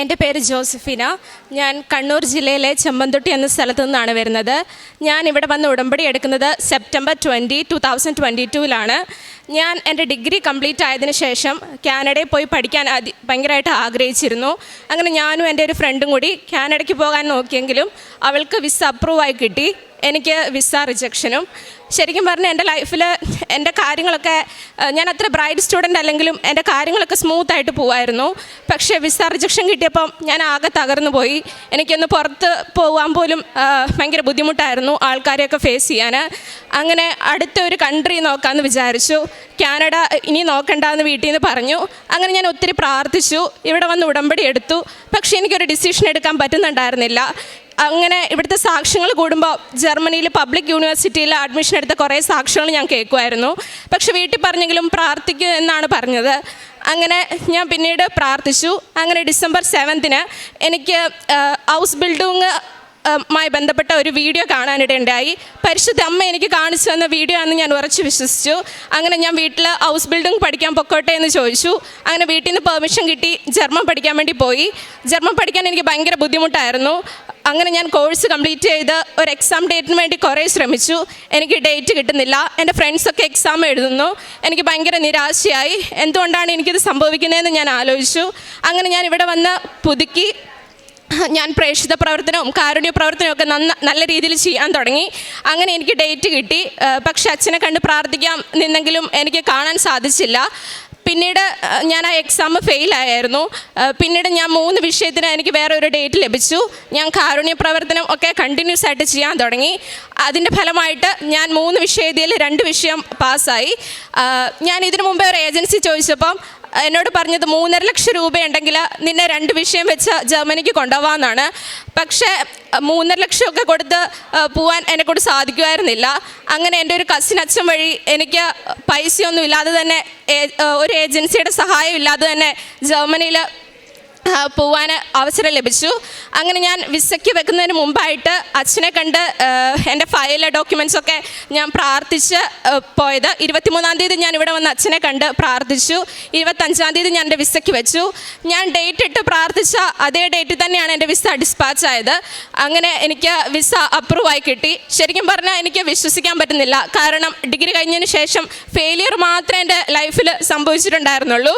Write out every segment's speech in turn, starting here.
എന്റെ പേര് ജോസഫിന. ഞാൻ കണ്ണൂർ ജില്ലയിലെ ചെമ്പന്തൊട്ടി എന്ന സ്ഥലത്തു നിന്നാണ് വരുന്നത്. ഞാൻ ഇവിടെ വന്ന് ഉടമ്പടി എടുക്കുന്നത് September twenty two thousand twenty ടൂവിലാണ് ഞാൻ എന്റെ ഡിഗ്രി കംപ്ലീറ്റ് ആയതിനു ശേഷം കാനഡയിൽ പോയി പഠിക്കാൻ അതി ഭയങ്കരമായിട്ട് ആഗ്രഹിച്ചിരുന്നു. അങ്ങനെ ഞാനും എന്റെ ഒരു ഫ്രണ്ടും കൂടി കാനഡയ്ക്ക് പോകാൻ നോക്കിയെങ്കിലും അവൾക്ക് വിസ അപ്രൂവായി കിട്ടി. എനിക്ക് വിസ റിജക്ഷനും ശരിക്കും പറഞ്ഞാൽ എന്റെ ലൈഫിൽ എന്റെ കാര്യങ്ങളൊക്കെ ഞാൻ അത്ര ബ്രൈറ്റ് സ്റ്റുഡന്റ് അല്ലെങ്കിലും എന്റെ കാര്യങ്ങളൊക്കെ സ്മൂത്ത് ആയിട്ട് പോവായിരുന്നു. പക്ഷേ വിസ റിജക്ഷൻ കിട്ടിയപ്പം ഞാൻ ആകെ തകർന്നു പോയി. എനിക്കൊന്ന് പുറത്ത് പോകാൻ പോലും ഭയങ്കര ബുദ്ധിമുട്ടായിരുന്നു ആൾക്കാരെയൊക്കെ ഫേസ് ചെയ്യാൻ അങ്ങനെ അടുത്ത ഒരു കൺട്രി നോക്കാമെന്ന് വിചാരിച്ചു. കാനഡ ഇനി നോക്കണ്ടെന്ന് വീട്ടിൽ നിന്ന് പറഞ്ഞു. അങ്ങനെ ഞാൻ ഒത്തിരി പ്രാർത്ഥിച്ചു. ഇവിടെ വന്ന് ഉടമ്പടി എടുത്തു. പക്ഷേ എനിക്കൊരു ഡിസിഷൻ എടുക്കാൻ പറ്റുന്നുണ്ടായിരുന്നില്ല. അങ്ങനെ ഇവിടുത്തെ സാക്ഷ്യങ്ങൾ കൂടുമ്പോൾ ജർമ്മനിയിൽ പബ്ലിക് യൂണിവേഴ്സിറ്റിയിൽ അഡ്മിഷൻ എടുത്ത കുറേ സാക്ഷ്യങ്ങൾ ഞാൻ കേൾക്കുമായിരുന്നു പക്ഷെ വീട്ടിൽ പറഞ്ഞെങ്കിലും പ്രാർത്ഥിക്കൂ എന്നാണ് പറഞ്ഞത്. അങ്ങനെ ഞാൻ പിന്നീട് പ്രാർത്ഥിച്ചു. അങ്ങനെ ഡിസംബർ സെവൻത്തിന് എനിക്ക് ഹൗസ് ബിൽഡിങ് മായി ബന്ധപ്പെട്ട ഒരു വീഡിയോ കാണാനിടയുണ്ടായി പരിശുദ്ധ അമ്മ എനിക്ക് കാണിച്ചു തന്ന വീഡിയോ ആണെന്ന് ഞാൻ ഉറച്ചു വിശ്വസിച്ചു. അങ്ങനെ ഞാൻ വീട്ടിൽ ഹൗസ് ബിൽഡിംഗ് പഠിക്കാൻ പൊക്കോട്ടെ എന്ന് ചോദിച്ചു. അങ്ങനെ വീട്ടിൽ നിന്ന് പെർമിഷൻ കിട്ടി. ജർമ്മൻ പഠിക്കാൻ വേണ്ടി പോയി. ജർമ്മൻ പഠിക്കാൻ എനിക്ക് ഭയങ്കര ബുദ്ധിമുട്ടായിരുന്നു. അങ്ങനെ ഞാൻ കോഴ്സ് കംപ്ലീറ്റ് ചെയ്ത് ഒരു എക്സാം ഡേറ്റിന് വേണ്ടി കുറേ ശ്രമിച്ചു. എനിക്ക് ഡേറ്റ് കിട്ടുന്നില്ല. എന്റെ ഫ്രണ്ട്സൊക്കെ എക്സാം എഴുതുന്നു. എനിക്ക് ഭയങ്കര നിരാശയായി. എന്തുകൊണ്ടാണ് എനിക്കിത് സംഭവിക്കുന്നതെന്ന് ഞാൻ ആലോചിച്ചു. അങ്ങനെ ഞാൻ ഇവിടെ വന്ന് പുതുക്കി ഞാൻ പ്രേക്ഷിത പ്രവർത്തനവും കാരുണ്യ പ്രവർത്തനവും ഒക്കെ നന്ന നല്ല രീതിയിൽ ചെയ്യാൻ തുടങ്ങി. അങ്ങനെ എനിക്ക് ഡേറ്റ് കിട്ടി. പക്ഷെ അച്ഛനെ കണ്ട് പ്രാർത്ഥിക്കാം നിന്നെങ്കിലും എനിക്ക് കാണാൻ സാധിച്ചില്ല. പിന്നീട് ഞാൻ ആ എക്സാം ഫെയിലായിരുന്നു പിന്നീട് ഞാൻ മൂന്ന് വിഷയത്തിന് എനിക്ക് വേറെ ഒരു ഡേറ്റ് ലഭിച്ചു. ഞാൻ കാരുണ്യ പ്രവർത്തനം ഒക്കെ കണ്ടിന്യൂസ് ആയിട്ട് ചെയ്യാൻ തുടങ്ങി. അതിന്റെ ഫലമായിട്ട് ഞാൻ മൂന്ന് വിഷയത്തിൽ രണ്ട് വിഷയം പാസ്സായി ഞാൻ ഇതിനു മുമ്പേ ഒരു ഏജൻസി ചോദിച്ചപ്പം എന്നോട് പറഞ്ഞത് മൂന്നര ലക്ഷം രൂപയുണ്ടെങ്കിൽ നിന്നെ രണ്ട് വിഷയം വെച്ച് ജർമ്മനിക്ക് കൊണ്ടുപോകാമെന്നാണ്. പക്ഷേ മൂന്നര ലക്ഷമൊക്കെ കൊടുത്ത് പോവാൻ എന്നെക്കൊണ്ട് സാധിക്കുമായിരുന്നില്ല. അങ്ങനെ എന്റെ ഒരു കസിൻ അച്ഛൻ വഴി എനിക്ക് പൈസയൊന്നും ഇല്ലാതെ തന്നെ ഒരു ഏജൻസിയുടെ സഹായം ഇല്ലാതെ തന്നെ ജർമ്മനിയിൽ പോവാൻ അവസരം ലഭിച്ചു. അങ്ങനെ ഞാൻ വിസയ്ക്ക് വെക്കുന്നതിന് മുമ്പായിട്ട് അച്ഛനെ കണ്ട് എന്റെ ഫയൽ ഡോക്യുമെൻസൊക്കെ ഞാൻ പ്രാർത്ഥിച്ച് പോയത്. ഇരുപത്തിമൂന്നാം തീയതി ഞാൻ ഇവിടെ വന്ന് അച്ഛനെ കണ്ട് പ്രാർത്ഥിച്ചു. ഇരുപത്തഞ്ചാം തീയതി ഞാൻ എന്റെ വിസയ്ക്ക് വെച്ചു. ഞാൻ ഡേറ്റ് ഇട്ട് പ്രാർത്ഥിച്ച അതേ ഡേറ്റിൽ തന്നെയാണ് എന്റെ വിസ ഡിസ്പാച്ച് ആയത്. അങ്ങനെ എനിക്ക് വിസ അപ്രൂവ് ആയി കിട്ടി. ശരിക്കും പറഞ്ഞാൽ എനിക്ക് വിശ്വസിക്കാൻ പറ്റുന്നില്ല. കാരണം ഡിഗ്രി കഴിഞ്ഞതിന് ശേഷം ഫെയിലിയർ മാത്രമേ എന്റെ ലൈഫിൽ സംഭവിച്ചിട്ടുണ്ടായിരുന്നുള്ളൂ.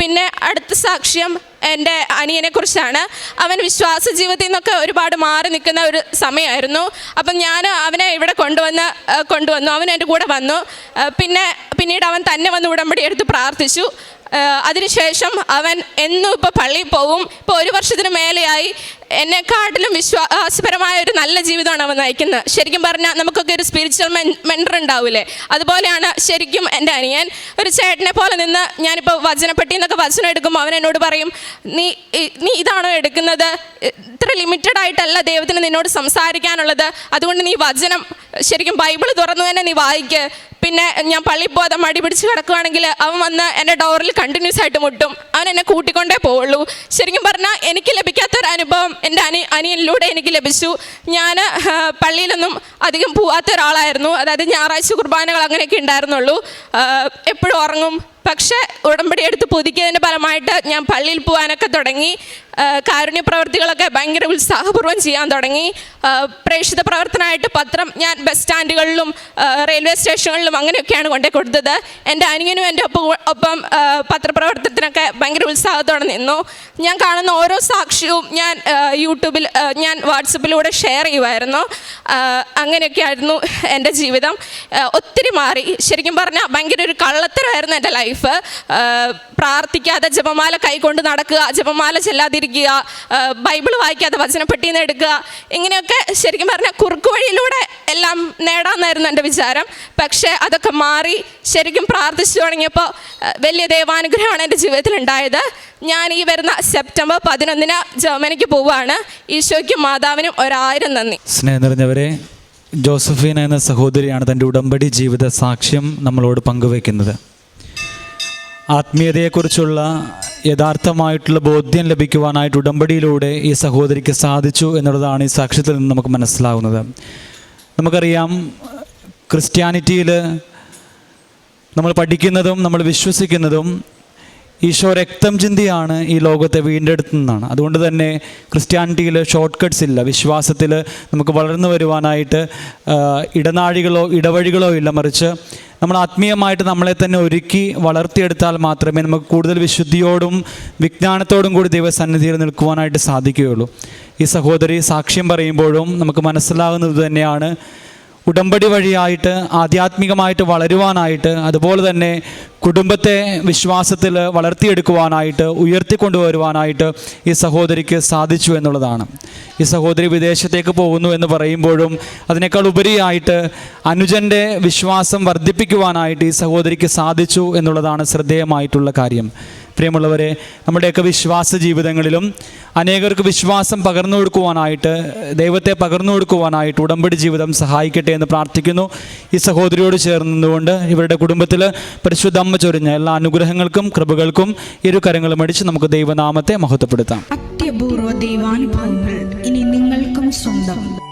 പിന്നെ അടുത്ത സാക്ഷ്യം എന്റെ അനിയനെക്കുറിച്ചാണ്. അവൻ വിശ്വാസ ജീവിതത്തിൽ നിന്നൊക്കെ ഒരുപാട് മാറി നിൽക്കുന്ന ഒരു സമയമായിരുന്നു. അപ്പം ഞാൻ അവനെ ഇവിടെ കൊണ്ടുവന്ന് കൊണ്ടുവന്നു. അവൻ എന്റെ കൂടെ വന്നു. പിന്നെ പിന്നീട് അവൻ തന്നെ വന്ന് ഉടമ്പടി എടുത്ത് പ്രാർത്ഥിച്ചു. അതിനുശേഷം അവൻ എന്നും ഇപ്പോൾ പള്ളിയിൽ പോവും. ഇപ്പോൾ ഒരു വർഷത്തിന് മേലെയായി. എന്നെക്കാട്ടിലും വിശ്വാസപരമായ ഒരു നല്ല ജീവിതമാണ് അവൻ നയിക്കുന്നത്. ശരിക്കും പറഞ്ഞാൽ നമുക്കൊക്കെ ഒരു സ്പിരിച്വൽ മെൻ മെന്റർ ഉണ്ടാവില്ലേ അതുപോലെയാണ് ശരിക്കും എന്റെ അനിയൻ. ഒരു ചേട്ടനെ പോലെ നിന്ന് ഞാനിപ്പോൾ വചനപ്പെട്ടി എന്നൊക്കെ വചനം എടുക്കുമ്പോൾ അവൻ എന്നോട് പറയും നീ നീ ഇതാണോ എടുക്കുന്നത്? ഇത്ര ലിമിറ്റഡ് ആയിട്ടല്ല ദൈവത്തിന് നിന്നോട് സംസാരിക്കാനുള്ളത്. അതുകൊണ്ട് നീ വചനം ശരിക്കും ബൈബിൾ തുറന്നു തന്നെ നീ വായിക്ക്. പിന്നെ ഞാൻ പള്ളിയിൽ പോകാതെ മടി പിടിച്ച് കിടക്കുകയാണെങ്കിൽ അവൻ വന്ന് എന്റെ ഡോറിൽ കണ്ടിന്യൂസ് ആയിട്ട് മുട്ടും. അവൻ എന്നെ കൂട്ടിക്കൊണ്ടേ പോവുള്ളൂ. ശരിക്കും പറഞ്ഞാൽ എനിക്ക് ലഭിക്കാത്തൊരു അനുഭവം എന്റെ അനി അനിയനിലൂടെ എനിക്ക് ലഭിച്ചു. ഞാൻ പള്ളിയിലൊന്നും അധികം പോവാത്ത ഒരാളായിരുന്നു. അതായത് ഞായറാഴ്ച കുർബാനകൾ അങ്ങനെയൊക്കെ ഉണ്ടായിരുന്നുള്ളൂ. എപ്പോഴും ഉറങ്ങും. പക്ഷേ ഉടമ്പടി എടുത്ത് പുതുക്കിയതിന്റെ ഫലമായിട്ട് ഞാൻ പള്ളിയിൽ പോകാനൊക്കെ തുടങ്ങി. കാരുണ്യ പ്രവർത്തികളൊക്കെ ഭയങ്കര ഉത്സാഹപൂർവം ചെയ്യാൻ തുടങ്ങി. പ്രേക്ഷിത പ്രവർത്തനമായിട്ട് പത്രം ഞാൻ ബസ് സ്റ്റാൻഡുകളിലും റെയിൽവേ സ്റ്റേഷനുകളിലും അങ്ങനെയൊക്കെയാണ് കൊണ്ടേ കൊടുത്തത്. എന്റെ അനിയനും എന്റെ ഒപ്പം ഒപ്പം പത്രപ്രവർത്തനത്തിനൊക്കെ ഭയങ്കര ഉത്സാഹത്തോടെ നിന്നു. ഞാൻ കാണുന്ന ഓരോ സാക്ഷ്യവും ഞാൻ യൂട്യൂബിൽ ഞാൻ വാട്സപ്പിലൂടെ ഷെയർ ചെയ്യുമായിരുന്നു അങ്ങനെയൊക്കെയായിരുന്നു എന്റെ ജീവിതം. ഒത്തിരി മാറി. ശരിക്കും പറഞ്ഞാൽ ഭയങ്കര ഒരു കള്ളത്തരമായിരുന്നു എന്റെ ലൈഫ് പ്രാർത്ഥിക്കാതെ ജപമാല കൈകൊണ്ട് നടക്കുക ജപമാല ചെല്ലാതിരിക്കുക ബൈബിൾ വായിക്കാതെ വചനപ്പെട്ടിന്ന് എടുക്കുക ഇങ്ങനെയൊക്കെ ശരിക്കും പറഞ്ഞാൽ കുറുക്കു വഴിയിലൂടെ എല്ലാം നേടാമെന്നായിരുന്നു എന്റെ വിചാരം. പക്ഷേ അതൊക്കെ മാറി ശരിക്കും പ്രാർത്ഥിച്ചു തുടങ്ങിയപ്പോൾ വലിയ ദൈവാനുഗ്രഹമാണ് എന്റെ ജീവിതത്തിൽ ഉണ്ടായത് ഞാൻ ഈ വരുന്ന സെപ്റ്റംബർ പതിനൊന്നിന് ജർമ്മനിക്ക് പോവുകയാണ്. ഈശോയ്ക്കും മാതാവിനും ഒരായിരം നന്ദി. സ്നേഹം നിറഞ്ഞവരെ ജോസഫീന എന്ന സഹോദരിയാണ് തന്റെ ഉടമ്പടി ജീവിത സാക്ഷ്യം നമ്മളോട് പങ്കുവയ്ക്കുന്നത്. ആത്മീയതയെക്കുറിച്ചുള്ള യഥാർത്ഥമായിട്ടുള്ള ബോധ്യം ലഭിക്കുവാനായിട്ട് ഉടമ്പടിയിലൂടെ ഈ സഹോദരിക്ക് സാധിച്ചു എന്നുള്ളതാണ് ഈ സാക്ഷ്യത്തിൽ നിന്ന് നമുക്ക് മനസ്സിലാവുന്നത്. നമുക്കറിയാം ക്രിസ്ത്യാനിറ്റിയിൽ നമ്മൾ പഠിക്കുന്നതും നമ്മൾ വിശ്വസിക്കുന്നതും ഈശോ രക്തം ചിന്തിയാണ് ഈ ലോകത്തെ വീണ്ടെടുത്തുന്നതാണ്. അതുകൊണ്ട് തന്നെ ക്രിസ്ത്യാനിറ്റിയിൽ ഷോർട്ട് കട്ട്സ് ഇല്ല. വിശ്വാസത്തിൽ നമുക്ക് വളർന്നു വരുവാനായിട്ട് ഇടനാഴികളോ ഇടവഴികളോ ഇല്ല. മറിച്ച് നമ്മൾ ആത്മീയമായിട്ട് നമ്മളെ തന്നെ ഒരുക്കി വളർത്തിയെടുത്താൽ മാത്രമേ നമുക്ക് കൂടുതൽ വിശുദ്ധിയോടും വിജ്ഞാനത്തോടും കൂടി ദൈവസന്നിധിയിൽ നിൽക്കുവാനായിട്ട് സാധിക്കുകയുള്ളൂ. ഈ സഹോദരി സാക്ഷ്യം പറയുമ്പോഴും നമുക്ക് മനസ്സിലാകുന്നത് തന്നെയാണ് ഉടമ്പടി വഴിയായിട്ട് ആധ്യാത്മികമായിട്ട് വളരുവാനായിട്ട് അതുപോലെ തന്നെ കുടുംബത്തെ വിശ്വാസത്തിൽ വളർത്തിയെടുക്കുവാനായിട്ട് ഉയർത്തിക്കൊണ്ടുവരുവാനായിട്ട് ഈ സഹോദരിക്ക് സാധിച്ചു എന്നുള്ളതാണ്. ഈ സഹോദരി വിദേശത്തേക്ക് പോകുന്നു എന്ന് പറയുമ്പോഴും അതിനേക്കാൾ ഉപരിയായിട്ട് അനുജന്റെ വിശ്വാസം വർദ്ധിപ്പിക്കുവാനായിട്ട് ഈ സഹോദരിക്ക് സാധിച്ചു എന്നുള്ളതാണ് ശ്രദ്ധേയമായിട്ടുള്ള കാര്യം. പ്രിയമുള്ളവരെ നമ്മുടെയൊക്കെ വിശ്വാസ ജീവിതങ്ങളിലും അനേകർക്ക് വിശ്വാസം പകർന്നു കൊടുക്കുവാനായിട്ട് ദൈവത്തെ പകർന്നു കൊടുക്കുവാനായിട്ട് ഉടമ്പടി ജീവിതം സഹായിക്കട്ടെ എന്ന് പ്രാർത്ഥിക്കുന്നു. ഈ സഹോദരിയോട് ചേർന്നതുകൊണ്ട് ഇവരുടെ കുടുംബത്തിൽ പരിശുദ്ധ അമ്മ ചൊരിഞ്ഞ എല്ലാ അനുഗ്രഹങ്ങൾക്കും കൃപകൾക്കും ഇരു കരങ്ങളും അടിച്ച് നമുക്ക് ദൈവനാമത്തെ മഹത്വപ്പെടുത്താം. അത്യപൂർവ ദൈവാനുഭവങ്ങൾ ഇനി നിങ്ങൾക്കും സ്വന്തം.